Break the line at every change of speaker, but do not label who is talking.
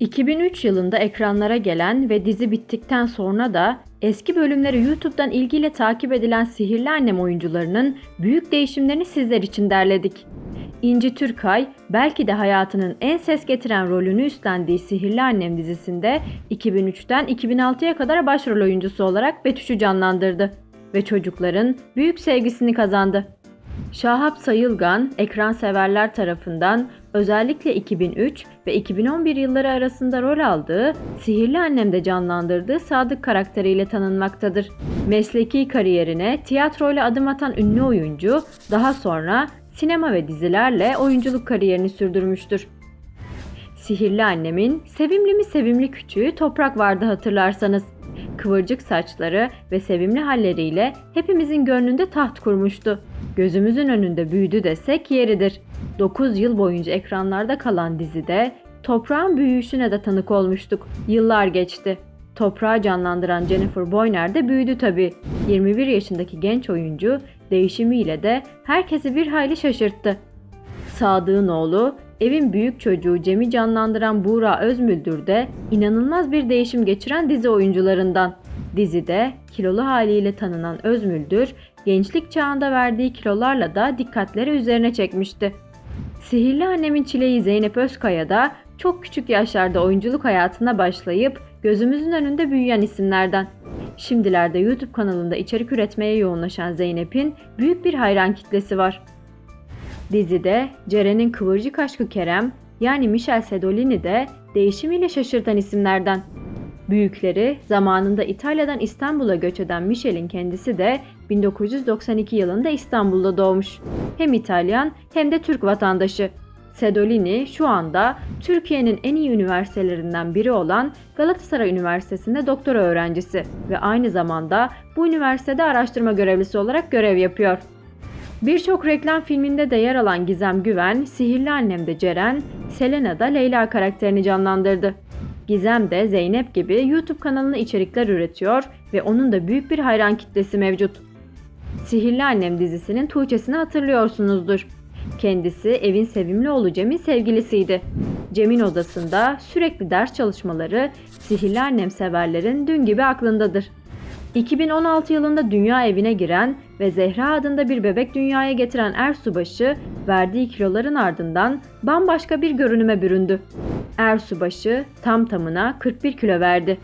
2003 yılında ekranlara gelen ve dizi bittikten sonra da eski bölümleri YouTube'dan ilgiyle takip edilen Sihirli Annem oyuncularının büyük değişimlerini sizler için derledik. İnci Türkay belki de hayatının en ses getiren rolünü üstlendiği Sihirli Annem dizisinde 2003'ten 2006'ya kadar başrol oyuncusu olarak Betüş'ü canlandırdı ve çocukların büyük sevgisini kazandı. Şahap Sayılgan, ekran severler tarafından özellikle 2003 ve 2011 yılları arasında rol aldığı Sihirli Annem'de canlandırdığı Sadık karakteriyle tanınmaktadır. Mesleki kariyerine tiyatroyla adım atan ünlü oyuncu, daha sonra sinema ve dizilerle oyunculuk kariyerini sürdürmüştür. Sihirli Annem'in sevimli mi sevimli küçüğü Toprak vardı hatırlarsanız. Kıvırcık saçları ve sevimli halleriyle hepimizin gönlünde taht kurmuştu. Gözümüzün önünde büyüdü desek yeridir. 9 yıl boyunca ekranlarda kalan dizide toprağın büyüyüşüne de tanık olmuştuk. Yıllar geçti. Toprağı canlandıran Jennifer Boyner de büyüdü tabi. 21 yaşındaki genç oyuncu değişimiyle de herkesi bir hayli şaşırttı. Sadık'ın oğlu, evin büyük çocuğu Cem'i canlandıran Buğra Özmüldür de inanılmaz bir değişim geçiren dizi oyuncularından. Dizide kilolu haliyle tanınan Özmüldür, gençlik çağında verdiği kilolarla da dikkatleri üzerine çekmişti. Sihirli Annemin Çileği Zeynep Özkaya da çok küçük yaşlarda oyunculuk hayatına başlayıp gözümüzün önünde büyüyen isimlerden. Şimdilerde YouTube kanalında içerik üretmeye yoğunlaşan Zeynep'in büyük bir hayran kitlesi var. Dizide Ceren'in kıvırcık aşkı Kerem yani Michel Sedolini de değişimiyle şaşırtan isimlerden. Büyükleri zamanında İtalya'dan İstanbul'a göç eden Michel'in kendisi de 1992 yılında İstanbul'da doğmuş. Hem İtalyan hem de Türk vatandaşı. Sedolini şu anda Türkiye'nin en iyi üniversitelerinden biri olan Galatasaray Üniversitesi'nde doktora öğrencisi ve aynı zamanda bu üniversitede araştırma görevlisi olarak görev yapıyor. Birçok reklam filminde de yer alan Gizem Güven, Sihirli Annem'de Ceren, Selena'da Leyla karakterini canlandırdı. Gizem de Zeynep gibi YouTube kanalına içerikler üretiyor ve onun da büyük bir hayran kitlesi mevcut. Sihirli Annem dizisinin Tuğçe'sini hatırlıyorsunuzdur. Kendisi evin sevimli oğlu Cem'in sevgilisiydi. Cem'in odasında sürekli ders çalışmaları Sihirli Annem severlerin dün gibi aklındadır. 2016 yılında dünya evine giren ve Zehra adında bir bebek dünyaya getiren Ersubaşı verdiği kiloların ardından bambaşka bir görünüme büründü. Ersubaşı tam tamına 41 kilo verdi.